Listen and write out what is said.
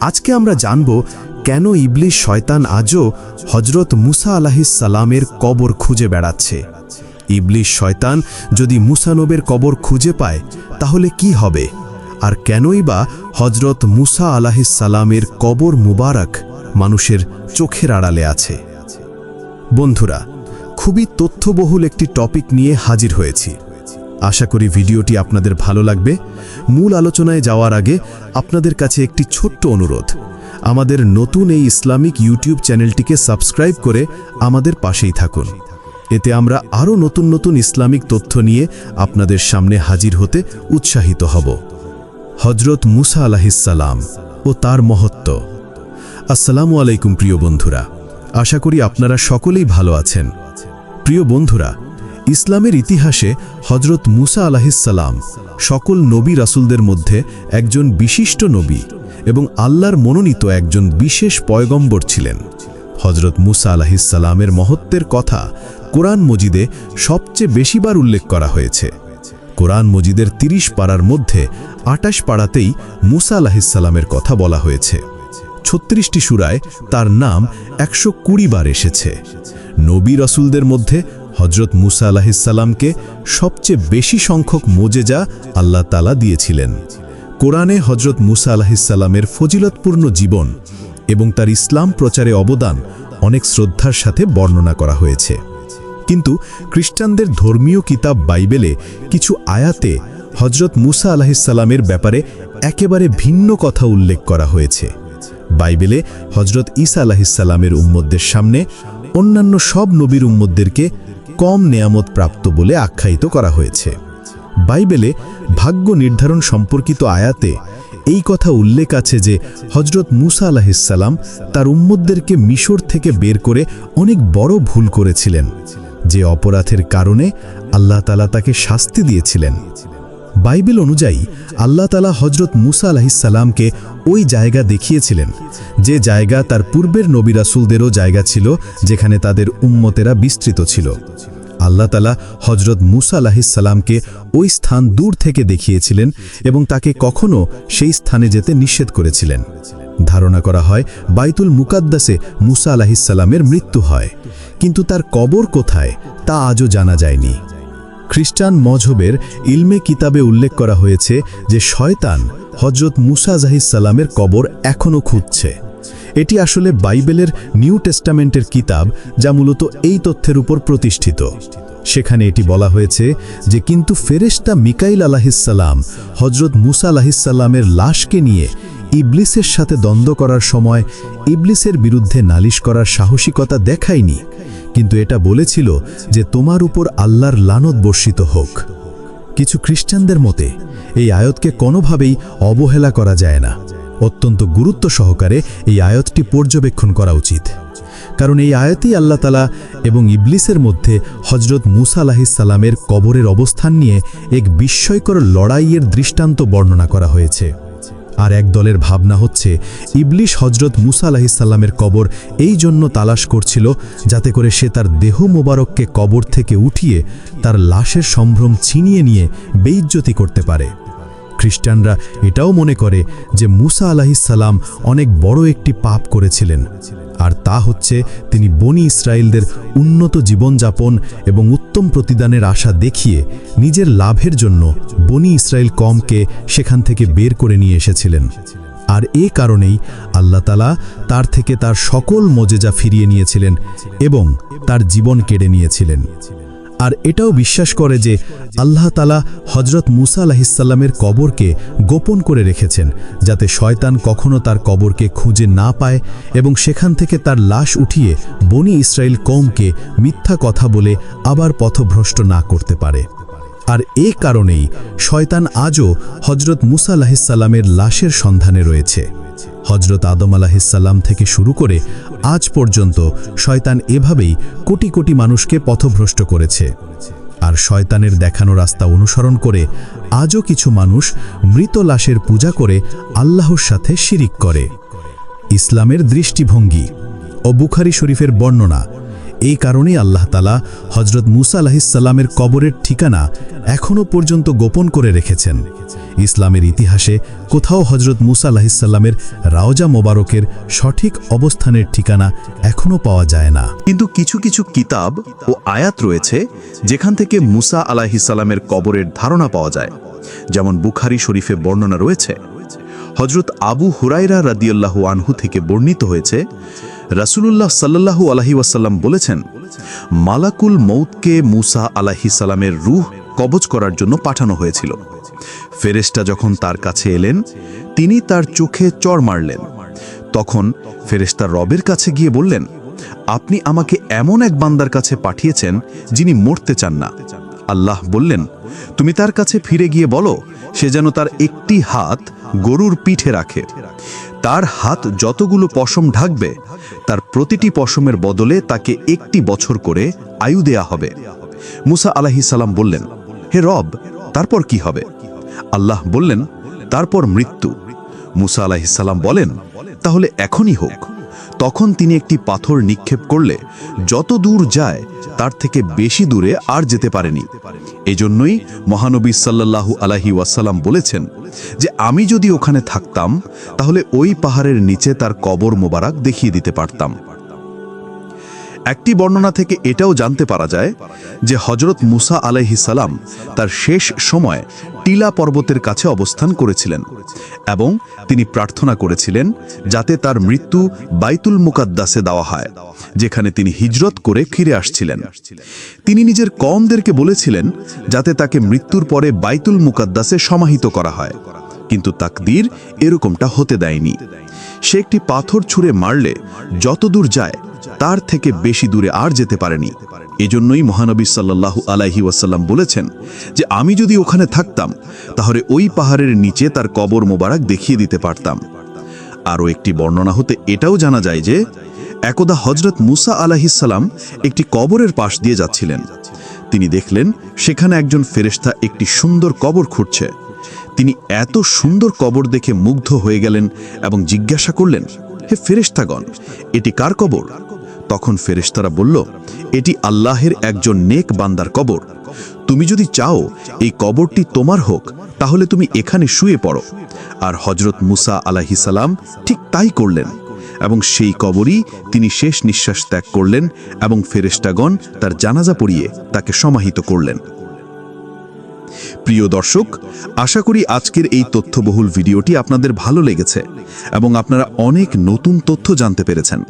আজকে আমরা জানব কেন ইবলিশ শয়তান আজও হজরত মুসা সালামের কবর খুঁজে বেড়াচ্ছে। ইবলিশ শয়তান যদি মুসানবের কবর খুঁজে পায়, তাহলে কি হবে? আর কেনই বা হজরত মুসা সালামের কবর মুবারক মানুষের চোখের আড়ালে আছে? বন্ধুরা, খুবই তথ্যবহুল একটি টপিক নিয়ে হাজির হয়েছি। আশা করি ভিডিওটি আপনাদের ভালো লাগবে। মূল আলোচনায় যাওয়ার আগে আপনাদের কাছে একটি ছোট্ট অনুরোধ। আমাদের নতুন এই ইসলামিক ইউটিউব চ্যানেলটিকে সাবস্ক্রাইব করে আমাদের পাশেই থাকুন। এতে আমরা আরও নতুন নতুন ইসলামিক তথ্য নিয়ে আপনাদের সামনে হাজির হতে উৎসাহিত হব। হজরত মুসা আলাহিসাল্লাম ও তার মহত্ব। আসসালামু আলাইকুম প্রিয় বন্ধুরা। আশা করি আপনারা সকলেই ভালো আছেন। প্রিয় বন্ধুরা ইসলামের ইতিহাসে হজরত মুসা আলাহিসাল্লাম সকল নবী রাসুলদের মধ্যে একজন বিশিষ্ট নবী এবং আল্লাহর মনোনীত একজন বিশেষ পয়গম্বর ছিলেন। হজরত মুসা আলাহিসাল্লামের মহত্বের কথা কোরআন মজিদে সবচেয়ে বেশিবার উল্লেখ করা হয়েছে। কোরআন মজিদের ৩০ পাড়ার মধ্যে আটাশ পাড়াতেই মুসা আলাহিসাল্লামের কথা বলা হয়েছে। ছত্রিশটি সুরায় তার নাম একশো কুড়ি বার এসেছে। নবী রসুলদের মধ্যে হজরত মুসা আলাহিসাল্লামকে সবচেয়ে বেশি সংখ্যক মোজেজা আল্লাহ তালা দিয়েছিলেন। কোরআনে হজরত মুসা আলাহিসাল্লামের ফজিলতপূর্ণ জীবন এবং তার ইসলাম প্রচারে অবদান অনেক শ্রদ্ধার সাথে বর্ণনা করা হয়েছে। কিন্তু খ্রিস্টানদের ধর্মীয় কিতাব বাইবেলে কিছু আয়াতে হজরত মুসা আলাহিসাল্লামের ব্যাপারে একেবারে ভিন্ন কথা উল্লেখ করা হয়েছে। বাইবেলে হজরত ঈসা আলাহিসাল্লামের উম্মদদের সামনে অন্যান্য সব নবীর উম্মদদেরকে কম নেয়ামত প্রাপ্ত বলে আখ্যায়িত করা হয়েছে। বাইবেলে ভাগ্য নির্ধারণ সম্পর্কিত আয়াতে এই কথা উল্লেখ আছে যে হজরত মুসা আলাহিসাল্লাম তার উম্মদদেরকে মিশর থেকে বের করে অনেক বড় ভুল করেছিলেন। যে অপরাধের কারণে আল্লাহ তালা তাকে শাস্তি দিয়েছিলেন। বাইবেল অনুযায়ী আল্লাহ তালা হজরত মুসা আলাহিসাল্লামকে ওই জায়গা দেখিয়েছিলেন, যে জায়গা তার পূর্বের নবী রাসুলদেরও জায়গা ছিল, যেখানে তাদের উম্মতেরা বিস্তৃত ছিল। আল্লাহ তালা হজরত মুসা আলাহিসাল্লামকে ওই স্থান দূর থেকে দেখিয়েছিলেন এবং তাকে কখনও সেই স্থানে যেতে নিষেধ করেছিলেন। ধারণা করা হয়, বাইতুল মুকাদ্দাসে মুসা আলাহিসাল্লামের মৃত্যু হয়, কিন্তু তার কবর কোথায় তা আজও জানা যায়নি। খ্রিস্টান মজহবের ইলমে কিতাবে উল্লেখ করা হয়েছে যে শয়তান হজরত মুসা জাহিসাল্লামের কবর এখনও খুঁজছে। এটি আসলে বাইবেলের নিউ টেস্টামেন্টের কিতাব যা মূলত এই তথ্যের উপর প্রতিষ্ঠিত। সেখানে এটি বলা হয়েছে যে কিন্তু ফেরেশতা মিকাইল আলাহিসাল্লাম হজরত মুসা আলাহিসাল্লামের লাশকে নিয়ে ইবলিসের সাথে দ্বন্দ্ব করার সময় ইবলিসের বিরুদ্ধে নালিশ করার সাহসিকতা দেখায়নি। কিন্তু এটা বলেছিল যে তোমার উপর আল্লাহর লানত বর্ষিত হোক। কিছু খ্রিস্টানদের মতে, এই আয়তকে কোনোভাবেই অবহেলা করা যায় না। অত্যন্ত গুরুত্ব সহকারে এই আয়তটি পর্যবেক্ষণ করা উচিত। কারণ এই আয়তেই আল্লাহ তালা এবং ইবলিসের মধ্যে হজরত মুসা আলাহিসাল্লামের কবরের অবস্থান নিয়ে এক বিস্ময়কর লড়াইয়ের দৃষ্টান্ত বর্ণনা করা হয়েছে। আর এক দলের ভাবনা হচ্ছে, ইবলিশ হজরত মুসা আলাহিসাল্লামের কবর এই জন্য তালাশ করছিল যাতে করে সে তার দেহ মোবারককে কবর থেকে উঠিয়ে তার লাশের সম্ভ্রম ছিনিয়ে নিয়ে বেইজ্জতি করতে পারে। খ্রিস্টানরা এটাও মনে করে যে মুসা আলাহিসাল্লাম অনেক বড় একটি পাপ করেছিলেন। আর তা হচ্ছে তিনি বনি ইসরায়েলদের উন্নত জীবনযাপন এবং উত্তম প্রতিদানের আশা দেখিয়ে নিজের লাভের জন্য বনি ইসরায়েল কমকে সেখান থেকে বের করে নিয়ে এসেছিলেন। আর এ কারণেই আল্লাতালা তার থেকে তার সকল মজেজা ফিরিয়ে নিয়েছিলেন এবং তার জীবন কেড়ে নিয়েছিলেন। আর এটাও বিশ্বাস করে যে আল্লাহ তালা হজরত মুসা আলাহিসাল্লামের কবরকে গোপন করে রেখেছেন, যাতে শয়তান কখনো তার কবরকে খুঁজে না পায় এবং সেখান থেকে তার লাশ উঠিয়ে বনি ইসরায়েল কমকে মিথ্যা কথা বলে আবার পথভ্রষ্ট না করতে পারে। আর এ কারণেই শয়তান আজও হজরত মুসা আলাহিসাল্লামের লাশের সন্ধানে রয়েছে। হজরত আদম আলাহিসাল্লাম থেকে শুরু করে আজ পর্যন্ত শয়তান এভাবেই কোটি কোটি মানুষকে পথভ্রষ্ট করেছে। আর শয়তানের দেখানো রাস্তা অনুসরণ করে আজও কিছু মানুষ মৃত লাশের পূজা করে আল্লাহর সাথে শিরিক করে। ইসলামের দৃষ্টিভঙ্গি ও বুখারি শরীফের বর্ণনা এই কারণেই আল্লাহ তালা হজরত মুসা আলাহিসাল্লামের কবরের ঠিকানা এখনও পর্যন্ত গোপন করে রেখেছেন। ইসলামের ইতিহাসে কোথাও হজরত মুসা আলাহিসাল্লামের রাওজা মোবারকের সঠিক অবস্থানের ঠিকানা এখনও পাওয়া যায় না। কিন্তু কিছু কিছু কিতাব ও আয়াত রয়েছে যেখান থেকে মুসা আলাহিসাল্লামের কবরের ধারণা পাওয়া যায়। যেমন বুখারি শরীফে বর্ণনা রয়েছে হজরত আবু হুরাইরা রাদিয়াল্লাহু আনহু থেকে বর্ণিত হয়েছে রাসূলুল্লাহ সাল্লাল্লাহু আলাহি ওয়াসাল্লাম বলেছেন, মালাকুল মৌতকে মুসা আলাহি সালামের রূহ কবজ করার জন্য পাঠানো হয়েছিল। ফেরেশতা যখন তার কাছে এলেন, তিনি তার চোখে চড় মারলেন। তখন ফেরেশতা রবের কাছে গিয়ে বললেন, আপনি আমাকে এমন এক বান্দার কাছে পাঠিয়েছেন যিনি মরতে চান না। আল্লাহ বললেন, তুমি তার কাছে ফিরে গিয়ে বলো সে যেন তার একটি হাত গরুর পিঠে রাখে। তার হাত যতগুলো পশম ঢাকবে, তার প্রতিটি পশমের বদলে তাকে একটি বছর করে আয়ু দেয়া হবে। মুসা আলাহি সালাম বললেন, হে রব, তারপর কি হবে? আল্লাহ বললেন, তারপর মৃত্যু। মুসা আলাহিসাল্লাম বলেন, তাহলে এখনই হোক। তখন তিনি একটি পাথর নিক্ষেপ করলে যত দূর যায়, তার থেকে বেশি দূরে আর যেতে পারেনি। এজন্যই মহানবী সাল্লাল্লাহু আলাহি ওয়াসাল্লাম বলেছেন যে, আমি যদি ওখানে থাকতাম, তাহলে ওই পাহাড়ের নিচে তার কবর মোবারক দেখিয়ে দিতে পারতাম। একটি বর্ণনা থেকে এটাও জানতে পারা যায় যে হজরত মুসা আলাইহি সালাম তার শেষ সময় টিলা পর্বতের কাছে অবস্থান করেছিলেন এবং তিনি প্রার্থনা করেছিলেন যাতে তার মৃত্যু বাইতুল মুকাদ্দাসে দেওয়া হয়, যেখানে তিনি হিজরত করে ফিরে আসছিলেন। তিনি নিজের কমদেরকে বলেছিলেন যাতে তাকে মৃত্যুর পরে বাইতুল মুকাদ্দাসে সমাহিত করা হয়, কিন্তু তাকদীর এরকমটা হতে দেয়নি। সে একটি পাথর ছুঁড়ে মারলে যতদূর যায় তার থেকে বেশি দূরে আর যেতে পারেনি। এজন্যই মহানবী সাল্লাল্লাহু আলাইহি ওয়াসাল্লাম বলেছেন যে, আমি যদি ওখানে থাকতাম, তাহলে ওই পাহাড়ের নিচে তার কবর মোবারক দেখিয়ে দিতে পারতাম। আরও একটি বর্ণনা হতে এটাও জানা যায় যে, একদা হজরত মুসা আলাহিসাল্লাম একটি কবরের পাশ দিয়ে যাচ্ছিলেন। তিনি দেখলেন, সেখানে একজন ফেরেশতা একটি সুন্দর কবর খুঁড়ছে। তিনি এত সুন্দর কবর দেখে মুগ্ধ হয়ে গেলেন এবং জিজ্ঞাসা করলেন, হে ফেরেশতাগণ, এটি কার কবর? তখন ফেরেশতারা বলল, এটি আল্লাহের একজন নেক বান্দার কবর। তুমি যদি চাও এই কবরটি তোমার হোক, তাহলে তুমি এখানে শুয়ে পড়ো। আর হজরত মুসা আলাহিসাল্লাম ঠিক তাই করলেন এবং সেই কবরই তিনি শেষ নিঃশ্বাস ত্যাগ করলেন এবং ফেরেশতাগণ তার জানাজা পড়িয়ে তাকে সমাহিত করলেন। প্রিয় দর্শক, আশা করি আজকের এই তথ্যবহুল ভিডিওটি আপনাদের ভালো লেগেছে এবং আপনারা অনেক নতুন তথ্য জানতে পেরেছেন।